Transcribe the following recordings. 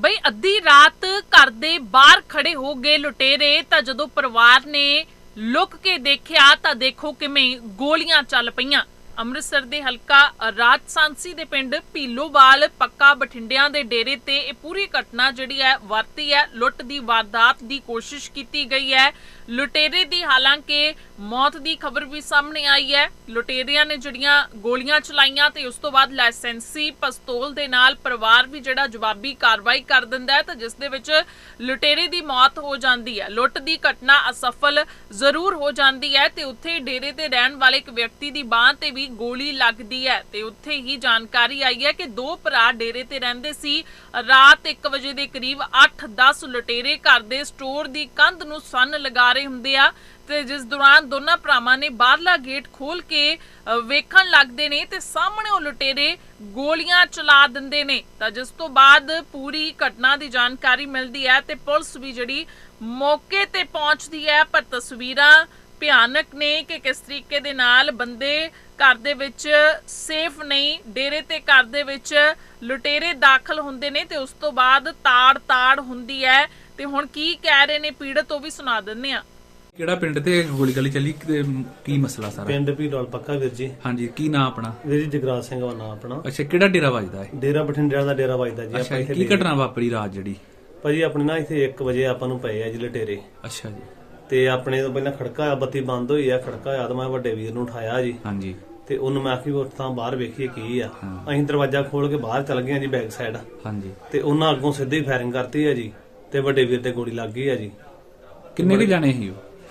ਬਈ ਅੱਧੀ ਰਾਤ ਘਰ ਦੇ ਬਾਹਰ ਖੜੇ ਹੋ ਗਏ ਲੁਟੇਰੇ, ਤਾਂ ਜਦੋਂ ਪਰਿਵਾਰ ਨੇ ਲੁੱਕ ਕੇ ਦੇਖਿਆ ਤਾਂ ਦੇਖੋ ਕਿਵੇਂ ਗੋਲੀਆਂ ਚੱਲ ਪਈਆਂ। ਅੰਮ੍ਰਿਤਸਰ ਦੇ ਹਲਕਾ ਰਾਜਸਾਂਸੀ ਦੇ ਪਿੰਡ ਭੀਲੋਵਾਲ ਪੱਕਾ ਬਠਿੰਡਿਆਂ ਦੇ ਡੇਰੇ ਤੇ ਇਹ ਪੂਰੀ ਘਟਨਾ ਜਿਹੜੀ ਹੈ, ਵਾਰਤੀ ਹੈ। ਲੁੱਟ ਦੀ ਵਾਰਦਾਤ ਦੀ ਕੋਸ਼ਿਸ਼ ਕੀਤੀ ਗਈ ਹੈ। ਲੁਟੇਰੇ ਦੀ ਹਾਲਾਂਕਿ ਮੌਤ ਦੀ ਖਬਰ ਵੀ ਸਾਹਮਣੇ ਆਈ ਹੈ। ਲੁਟੇਰਿਆਂ ਨੇ ਜਿਹੜੀਆਂ ਗੋਲੀਆਂ ਚਲਾਈਆਂ ਤੇ ਉਸ ਤੋਂ ਬਾਅਦ ਲਾਇਸੈਂਸੀ ਪਿਸਤੌਲ ਦੇ ਨਾਲ ਪਰਿਵਾਰ ਵੀ ਜਿਹੜਾ ਜਵਾਬੀ ਕਾਰਵਾਈ ਕਰ ਦਿੰਦਾ ਹੈ ਤਾਂ ਜਿਸ ਦੇ ਵਿੱਚ ਲੁਟੇਰੇ ਦੀ ਮੌਤ ਹੋ ਜਾਂਦੀ ਹੈ। ਲੁੱਟ ਦੀ ਘਟਨਾ ਅਸਫਲ ਜ਼ਰੂਰ ਹੋ ਜਾਂਦੀ ਹੈ ਤੇ ਉੱਥੇ ਡੇਰੇ ਤੇ ਰਹਿਣ ਵਾਲੇ ਇੱਕ ਵਿਅਕਤੀ ਦੀ ਬਾਹ ਤੇ ਵੀ ਗੋਲੀ ਲੱਗਦੀ ਹੈ ਤੇ ਉੱਥੇ ਹੀ ਜਾਣਕਾਰੀ ਆਈ ਹੈ ਕਿ ਦੋ ਭਰਾ ਡੇਰੇ ਤੇ ਰਹਿੰਦੇ ਸੀ। ਰਾਤ 1 ਵਜੇ ਦੇ ਕਰੀਬ 8-10 ਲੁਟੇਰੇ ਘਰ ਦੇ ਸਟੋਰ ਦੀ ਕੰਧ ਨੂੰ ਸੰਨ ਲਗਾ ਰਹੇ ਹੁੰਦੇ ਆ ਤੇ ਜਿਸ ਦੌਰਾਨ ਦੋਨਾਂ ਭਰਾਵਾਂ ਨੇ ਬਾਹਰਲਾ ਗੇਟ ਖੋਲ ਕੇ ਵੇਖਣ ਲੱਗਦੇ ਨੇ ਤੇ ਸਾਹਮਣੇ ਉਹ ਲੁਟੇਰੇ ਗੋਲੀਆਂ ਚਲਾ ਦਿੰਦੇ ਨੇ। ਤਾਂ ਜਿਸ ਤੋਂ ਬਾਅਦ ਪੂਰੀ ਘਟਨਾ ਦੀ ਜਾਣਕਾਰੀ ਮਿਲਦੀ ਹੈ ਤੇ ਪੁਲਿਸ ਵੀ ਜਿਹੜੀ ਮੌਕੇ ਤੇ ਪਹੁੰਚਦੀ ਹੈ, ਪਰ ਤਸਵੀਰਾਂ ਭਿਆਨਕ ਨੇ ਕਿ ਕਿਸ ਤਰੀਕੇ ਦੇ ਨਾਲ ਬੰਦੇ ਘਰ ਦੇ ਵਿੱਚ ਸੇਫ ਨਹੀਂ ਡੇਰੇ ਤੇ ਘਰ ਦੇ ਵਿੱਚ ਲੁਟੇਰੇ ਦਾਖਲ ਹੁੰਦੇ ਨੇ ਤੇ ਉਸ ਤੋਂ ਬਾਅਦ ਤਾੜ-ਤਾੜ ਹੁੰਦੀ ਹੈ। ਤੇ ਹੁਣ ਕੀ ਕਹਿ ਰਹੇ ਨੇ ਪੀੜਤ ਉਹ ਵੀ ਸੁਣਾ ਦਿੰਦੇ ਆ ਕਿਹੜਾ ਪਿੰਡ ਤੇ ਗੋਲੀ ਗਲੀ ਚੱਲੀ? ਤੇ ਕੀ ਮਸਲਾ ਸਾਰਾ? ਪਿੰਡ ਭੀੜੋਲ ਪੱਕਾ ਵੀਰ ਜੀ। ਹਾਂਜੀ ਕੀ ਨਾਂ ਆਪਣਾ? ਵੀਰ ਜੀ ਜਗਰਾਜ ਸਿੰਘ ਦਾ ਨਾਮ ਆਪਣਾ। ਅੱਛਾ ਕਿਹੜਾ ਡੇਰਾ ਵੱਜਦਾ ਹੈ ਡੇਰਾ ਬਠਿੰਡਿਆਂ ਦਾ ਡੇਰਾ ਵੱਜਦਾ ਜੀ ਅੱਛਾ ਆਪਾਂ ਇੱਥੇ ਕੀ ਘਟਨਾ ਵਾਪਰੀ ਰਾਤ ਜਿਹੜੀ? ਭਾਜੀ ਆਪਣੇ ਨਾ ਇੱਥੇ 1 ਵਜੇ ਆਪਾਂ ਨੂੰ ਪਏ ਆ ਜੀ ਲਟੇਰੇ। ਅੱਛਾ ਜੀ। ਤੇ ਆਪਣੇ ਤੋਂ ਪਹਿਲਾਂ ਖੜਕਾ ਹੋਇਆ ਬੱਤੀ ਬੰਦ ਹੋਈ ਆ ਖੜਕਾ ਹੋਇਆ ਤਾਂ ਮੈਂ ਵੱਡੇ ਵੀਰ ਨੂੰ ਉਠਾਇਆ ਜੀ। ਹਾਂਜੀ। ਤੇ ਉਹਨੂੰ ਮੈਂ ਆਖੀ ਉੱਠ ਤਾਂ ਬਾਹਰ ਵੇਖੀਏ ਕੀ ਆ। ਅਸੀਂ ਦਰਵਾਜ਼ਾ ਖੋਲ ਕੇ ਬਾਹਰ ਚੱਲ ਗਏ ਆ ਜੀ ਬੈਕ ਸਾਈਡ। ਹਾਂਜੀ। ਤੇ ਉਹਨਾਂ ਅੱਗੋਂ ਸਿੱਧੀ ਫਾਇਰਿੰਗ ਕਰਤੀ ਆ ਜੀ ਤੇ ਵੱਡੇ ਵੀਰ ਤੇ ਗੋਲੀ ਲੱਗ ਗਈ ਆ ਜੀ। ਕਿੰਨੇ ਕੁ ਜਾਣੇ ਸੀ ਉਹ?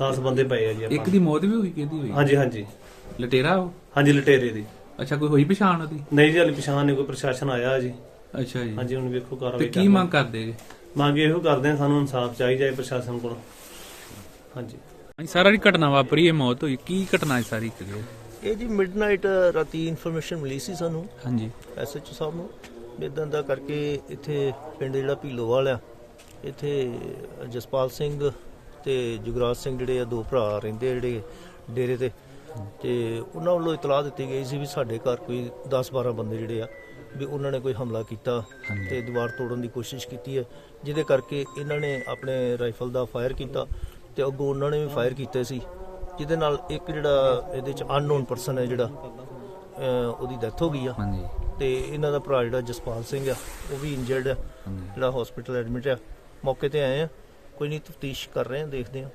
10 ਬੰਦੇ ਪਏ ਆ ਜੀ ਇੱਕ ਆਪਾਂ ਦੀ ਮੌਤ ਵੀ ਹੋਈ ਕਿਹਦੀ ਹੋਈ? ਹਾਂਜੀ ਹਾਂਜੀ। ਲਟੇਰਾ ਉਹ? ਹਾਂਜੀ ਲਟੇਰੇ ਦੀ। ਅੱਛਾ ਕੋਈ ਹੋਈ ਪਛਾਣ ਉਹਦੀ? ਨਹੀਂ ਜੀ ਹਾਲੇ ਪਛਾਣ ਨਹੀਂ ਕੋਈ ਪ੍ਰਸ਼ਾਸਨ ਆਇਆ ਜੀ। ਅੱਛਾ ਜੀ। ਹਾਂਜੀ ਹੁਣ ਵੇਖੋ ਤੇ ਕਾਰਵਾਈ ਕੀ ਮੰਗ ਕਰਦੇ ਜੀ? ਮੰਗ ਇਹੋ ਕਰਦੇ ਆ ਸਾਨੂੰ ਇਨਸਾਫ ਚਾਹੀਦਾ ਹੈ ਪ੍ਰਸ਼ਾਸਨ ਕੋਲ। ਹਾਂਜੀ। ਹਾਂਜੀ ਸਾਰਾ ਜਿਹੜੀ ਘਟਨਾ ਵਾਪਰੀ ਇਹ ਮੌਤ ਹੋਈ। ਕੀ ਘਟਨਾ ਹੈ ਸਾਰੀ ਕਰੀਏ ਇਹ ਜੀ ਮਿਡਨਾਈਟ ਰਾਤੀ ਇਨਫੋਰਮੇਸ਼ਨ ਮਿਲੀ ਸੀ ਸਾਨੂੰ। ਹਾਂਜੀ। ਐਸਐਚਓ ਸਾਹਿਬ ਨੂੰ। ਇਦਾਂ ਦਾ ਕਰਕੇ ਇੱਥੇ ਪਿੰਡ ਜਿਹੜਾ ਭੀਲੋਵਾਲ ਆ ਇੱਥੇ ਜਸਪਾਲ ਸਿੰਘ ਤੇ ਜੁਗਰਾਜ ਸਿੰਘ ਜਿਹੜੇ ਆ ਦੋ ਭਰਾ ਰਹਿੰਦੇ ਆ ਜਿਹੜੇ ਡੇਰੇ ਤੇ। ਤੇ ਉਹਨਾਂ ਵੱਲੋਂ ਇਤਲਾਹ ਦਿੱਤੀ ਗਈ ਸੀ ਵੀ ਸਾਡੇ ਘਰ ਕੋਈ 10-12 ਬੰਦੇ ਜਿਹੜੇ ਆ ਵੀ ਉਹਨਾਂ ਨੇ ਕੋਈ ਹਮਲਾ ਕੀਤਾ ਤੇ ਦੀਵਾਰ ਤੋੜਨ ਦੀ ਕੋਸ਼ਿਸ਼ ਕੀਤੀ ਹੈ ਜਿਹਦੇ ਕਰਕੇ ਇਹਨਾਂ ਨੇ ਆਪਣੇ ਰਾਈਫਲ ਦਾ ਫਾਇਰ ਕੀਤਾ ਤੇ ਅੱਗੋਂ ਉਹਨਾਂ ਨੇ ਵੀ ਫਾਇਰ ਕੀਤੇ ਸੀ ਜਿਹਦੇ ਨਾਲ ਇੱਕ ਜਿਹੜਾ ਇਹਦੇ ਚ ਅਨਨੋਨ ਪਰਸਨ ਹੈ ਜਿਹੜਾ ਉਹਦੀ ਡੈਥ ਹੋ ਗਈ ਆ। ਹਾਂਜੀ। ਤੇ ਇਹਨਾਂ ਦਾ ਭਰਾ ਜਿਹੜਾ ਜਸਪਾਲ ਸਿੰਘ ਆ ਉਹ ਵੀ ਇੰਜਰਡ ਆ ਜਿਹੜਾ ਹਸਪੀਟਲ ਐਡਮਿਟ ਆ। ਮੌਕੇ ਤੇ ਆਏ ਆ। ਕੋਈ ਨਹੀਂ ਤਫਤੀਸ਼ ਕਰ ਰਹੇ ਆ ਦੇਖਦੇ ਆ